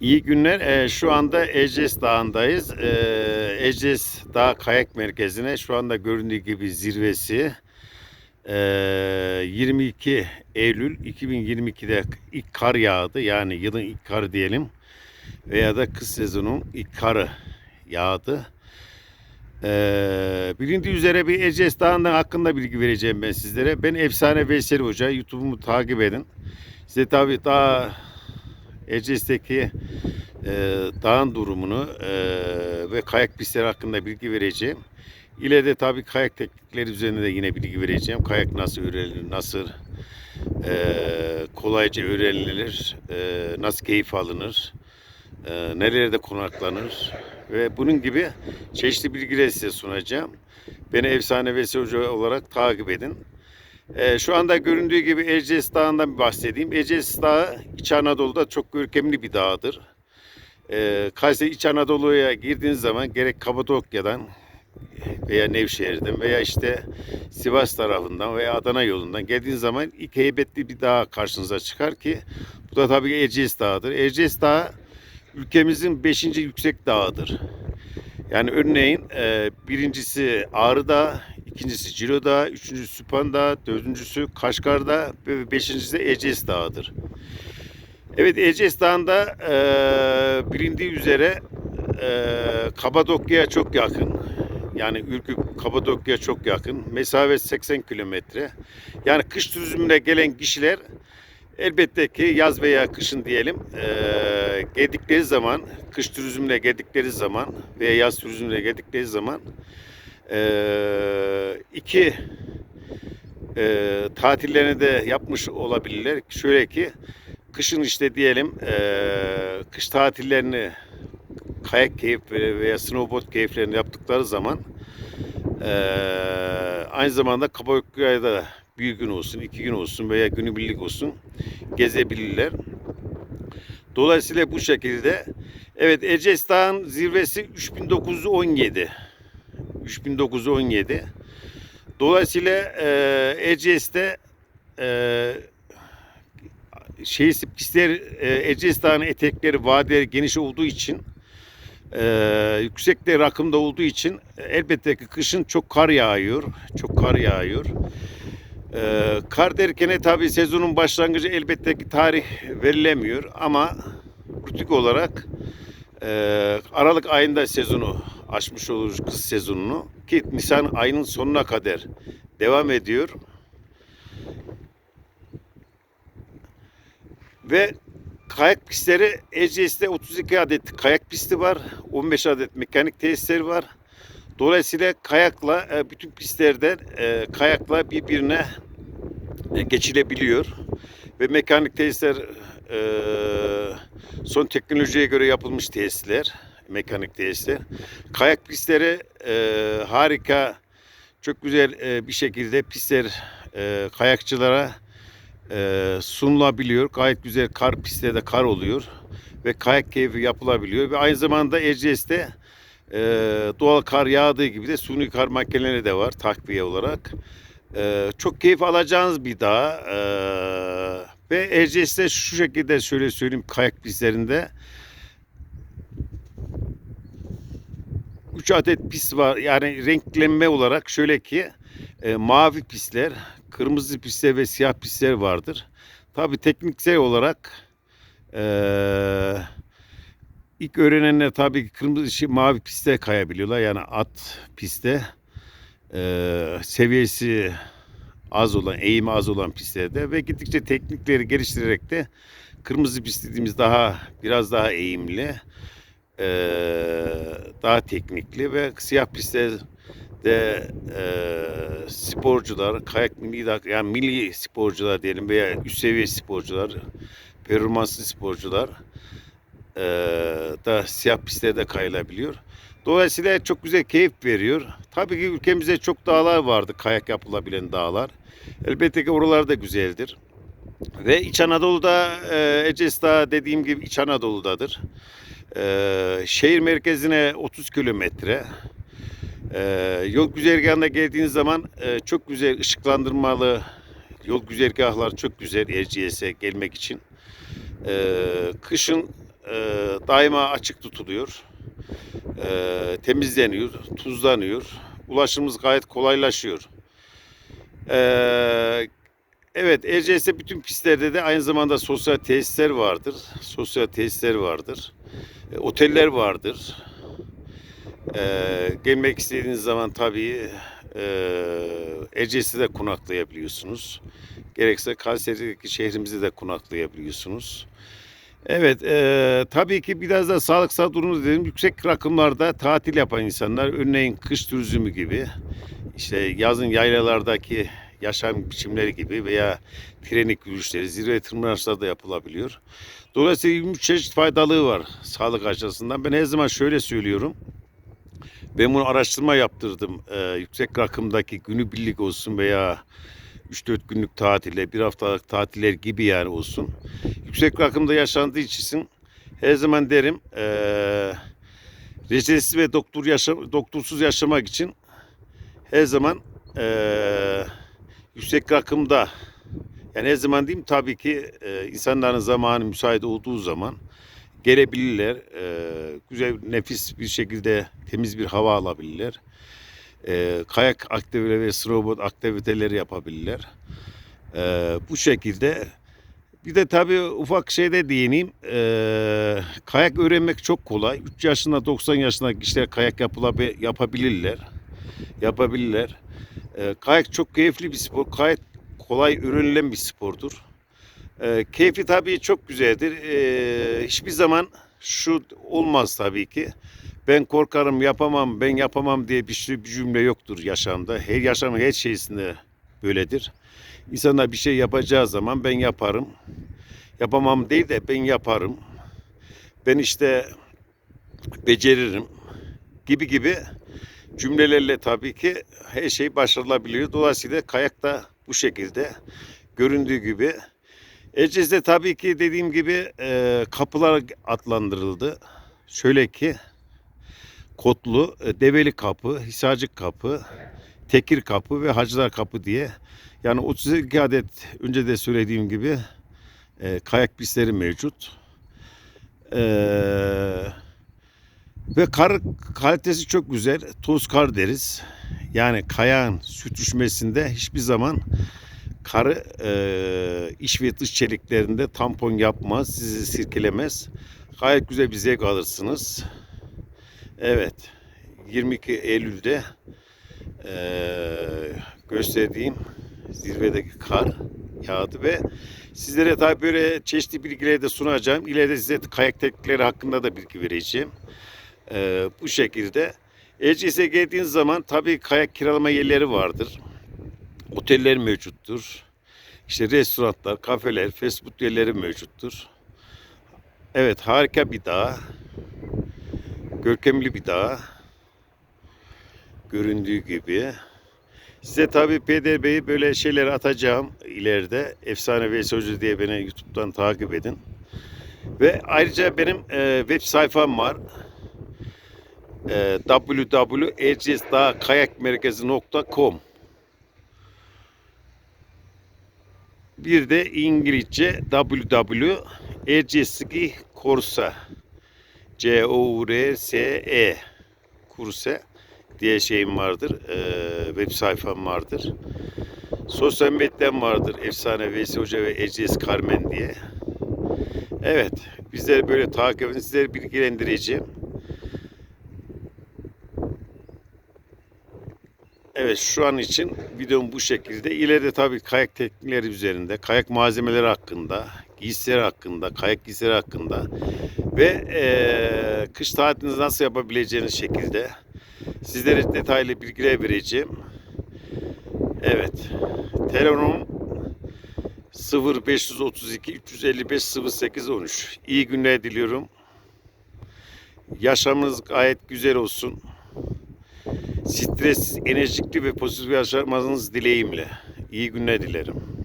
İyi günler. Ee, şu anda Ecez Dağı'ndayız. Ee, Ecez Dağ Kayak Merkezi'ne şu anda göründüğü gibi zirvesi ee, 22 Eylül 2022'de ilk kar yağdı. Yani yılın ilk karı diyelim. Veya da kış sezonun ilk karı yağdı. Ee, bilindiği üzere bir Ecez Dağı'ndan hakkında bilgi vereceğim ben sizlere. Ben Efsane Veysel Hoca. YouTube'umu takip edin. Size tabii daha Ecez'deki e, dağın durumunu e, ve kayak pistleri hakkında bilgi vereceğim. İleride tabii kayak teknikleri üzerine de yine bilgi vereceğim. Kayak nasıl öğrenilir, nasıl e, kolayca öğrenilir, e, nasıl keyif alınır, e, nerelerde konaklanır ve bunun gibi çeşitli bilgiler size sunacağım. Beni Efsane Vesel Hoca olarak takip edin. Ee, şu anda göründüğü gibi Erciyes Dağı'ndan bahsedeyim. Erciyes Dağı İç Anadolu'da çok görkemli bir dağdır. Ee, Kayseri İç Anadolu'ya girdiğiniz zaman gerek Kapadokya'dan veya Nevşehir'den veya işte Sivas tarafından veya Adana yolundan geldiğiniz zaman ilk heybetli bir dağ karşınıza çıkar ki bu da tabii Erciyes Dağı'dır. Erciyes Dağı ülkemizin 5. yüksek dağıdır. Yani örneğin e, birincisi Ağrı Dağı, ikincisi Ciro Dağı, üçüncüsü Süphan Dağı, dördüncüsü Kaşgar Dağı ve beşincisi de Ecez Dağı'dır. Evet Ecez Dağı'nda e, bilindiği üzere e, Kapadokya'ya çok yakın. Yani Ürgüp Kapadokya'ya çok yakın. Mesafe 80 kilometre. Yani kış turizmine gelen kişiler Elbette ki yaz veya kışın diyelim eee geldikleri zaman, kış turizmine geldikleri zaman veya yaz turizmine geldikleri zaman eee iki eee tatillerini de yapmış olabilirler. Şöyle ki kışın işte diyelim eee kış tatillerini kayak keyifleri veya snowboard keyiflerini yaptıkları zaman eee aynı zamanda Kapadokya'ya da bir gün olsun, iki gün olsun veya günübirlik olsun gezebilirler. Dolayısıyla bu şekilde evet Ecez Dağı'nın zirvesi 3917. 3917. Dolayısıyla e, Ecez'de e, şey pistler e, Ecez Dağı'nın etekleri, vadileri geniş olduğu için e, yüksekte rakımda olduğu için elbette ki kışın çok kar yağıyor. Çok kar yağıyor. Ee, kar derken tabi sezonun başlangıcı elbette ki tarih verilemiyor ama rutik olarak e, Aralık ayında sezonu açmış oluruz kış sezonunu ki Nisan ayının sonuna kadar devam ediyor. Ve kayak pistleri Eceyes'te 32 adet kayak pisti var. 15 adet mekanik tesisleri var. Dolayısıyla kayakla e, bütün pistlerden e, kayakla birbirine e, geçilebiliyor ve mekanik tesisler son teknolojiye göre yapılmış tesisler, mekanik tesisler. Kayak pistleri harika, çok güzel bir şekilde pistler kayakçılara sunulabiliyor. Gayet güzel kar pistleri de kar oluyor ve kayak keyfi yapılabiliyor ve aynı zamanda Erciyes'te e, doğal kar yağdığı gibi de suni kar makineleri de var takviye olarak. E, çok keyif alacağınız bir dağ. E, ve Erciyes'te şu şekilde şöyle söyleyeyim kayak pistlerinde 3 adet pist var. Yani renklenme olarak şöyle ki e, mavi pistler, kırmızı pistler ve siyah pistler vardır. Tabi tekniksel olarak eee İlk öğrenenler tabii ki kırmızı şey, mavi piste kayabiliyorlar. Yani at piste e, seviyesi az olan, eğimi az olan pistlerde ve gittikçe teknikleri geliştirerek de kırmızı pist dediğimiz daha biraz daha eğimli, e, daha teknikli ve siyah pistte de e, sporcular, kayak milli yani milli sporcular diyelim veya üst seviye sporcular, performanslı sporcular e, da siyah pistlerde kayılabiliyor. Dolayısıyla çok güzel keyif veriyor. Tabii ki ülkemizde çok dağlar vardı, kayak yapılabilen dağlar. Elbette ki oralar da güzeldir. Ve İç Anadolu'da e, Ecez Dağı dediğim gibi İç Anadolu'dadır. E, şehir merkezine 30 kilometre. E, yol güzergahına geldiğiniz zaman e, çok güzel ışıklandırmalı yol güzergahlar çok güzel Erciyes'e gelmek için. E, kışın e, daima açık tutuluyor. E, temizleniyor, tuzlanıyor. Ulaşımımız gayet kolaylaşıyor. E, evet, Erciyes'te bütün pistlerde de aynı zamanda sosyal tesisler vardır. Sosyal tesisler vardır. E, oteller vardır. E, gelmek istediğiniz zaman tabii e, Erciyes'te de konaklayabiliyorsunuz. Gerekse Kayseri'deki şehrimizde de konaklayabiliyorsunuz. Evet, e, tabii ki biraz da sağlıksal durumu dedim. Yüksek rakımlarda tatil yapan insanlar, örneğin kış turizmi gibi, işte yazın yaylalardaki yaşam biçimleri gibi veya trenik yürüyüşleri, zirve tırmanışları da yapılabiliyor. Dolayısıyla 23 çeşit faydalığı var sağlık açısından. Ben her zaman şöyle söylüyorum. Ben bunu araştırma yaptırdım. Ee, yüksek rakımdaki günübirlik olsun veya 3-4 günlük tatile, bir haftalık tatiller gibi yani olsun. Yüksek rakımda yaşandığı için her zaman derim ee, reçetesiz ve doktor yaşam, doktorsuz yaşamak için her zaman ee, yüksek rakımda yani her zaman diyeyim tabii ki e, insanların zamanı müsait olduğu zaman gelebilirler. E, güzel, nefis bir şekilde temiz bir hava alabilirler. E, kayak aktiviteleri ve snowboard aktiviteleri yapabilirler. E, bu şekilde bir de tabii ufak şeyde değineyim. E, kayak öğrenmek çok kolay. 3 yaşında 90 yaşında kişiler kayak yapılabi- yapabilirler. Yapabilirler. E, kayak çok keyifli bir spor. Kayak kolay öğrenilen bir spordur. E, keyfi tabii çok güzeldir. E, hiçbir zaman şu olmaz tabii ki. Ben korkarım yapamam, ben yapamam diye bir, şey, bir cümle yoktur yaşamda. Her yaşamın her şeysinde böyledir. İnsanlar bir şey yapacağı zaman ben yaparım. Yapamam değil de ben yaparım. Ben işte beceririm gibi gibi cümlelerle tabii ki her şey başarılabiliyor. Dolayısıyla kayak da bu şekilde göründüğü gibi. Erciyes'te tabii ki dediğim gibi e, kapılar adlandırıldı. Şöyle ki Kotlu, e, Develi Kapı, Hisarcık Kapı, Tekir Kapı ve Hacılar Kapı diye. Yani 32 adet önce de söylediğim gibi e, kayak pistleri mevcut. Eee ve kar kalitesi çok güzel. Toz kar deriz. Yani kayağın sürtüşmesinde hiçbir zaman karı e, iç ve dış çeliklerinde tampon yapmaz. Sizi sirkelemez. Gayet güzel bir zevk alırsınız. Evet. 22 Eylül'de e, gösterdiğim zirvedeki kar yağdı ve sizlere tabi böyle çeşitli bilgileri de sunacağım. İleride size kayak teknikleri hakkında da bilgi vereceğim. Ee, bu şekilde. Erciyes'e geldiğiniz zaman tabii kayak kiralama yerleri vardır. Oteller mevcuttur. İşte restoranlar, kafeler, fast food yerleri mevcuttur. Evet harika bir dağ. Görkemli bir dağ. Göründüğü gibi. Size tabii PDB'yi böyle şeyler atacağım ileride. Efsane Veys Hoca diye beni YouTube'dan takip edin. Ve ayrıca benim e, web sayfam var e, www.erciyesdağkayakmerkezi.com Bir de İngilizce www.erciyesski Corsa C O R S E Kurse diye şeyim vardır. E, web sayfam vardır. Sosyal medyam vardır. Efsane Veysi Hoca ve Erciyes Carmen diye. Evet. Bizleri böyle takip edin. Sizleri bilgilendireceğim. Evet şu an için videom bu şekilde. İleride tabii kayak teknikleri üzerinde, kayak malzemeleri hakkında, giysileri hakkında, kayak giysileri hakkında ve eee, kış tatilinizi nasıl yapabileceğiniz şekilde sizlere detaylı bilgiler vereceğim. Evet. Telefonum 0532 355 08 13. İyi günler diliyorum. Yaşamınız gayet güzel olsun stressiz, enerjikli ve pozitif yaşamanız dileğimle. İyi günler dilerim.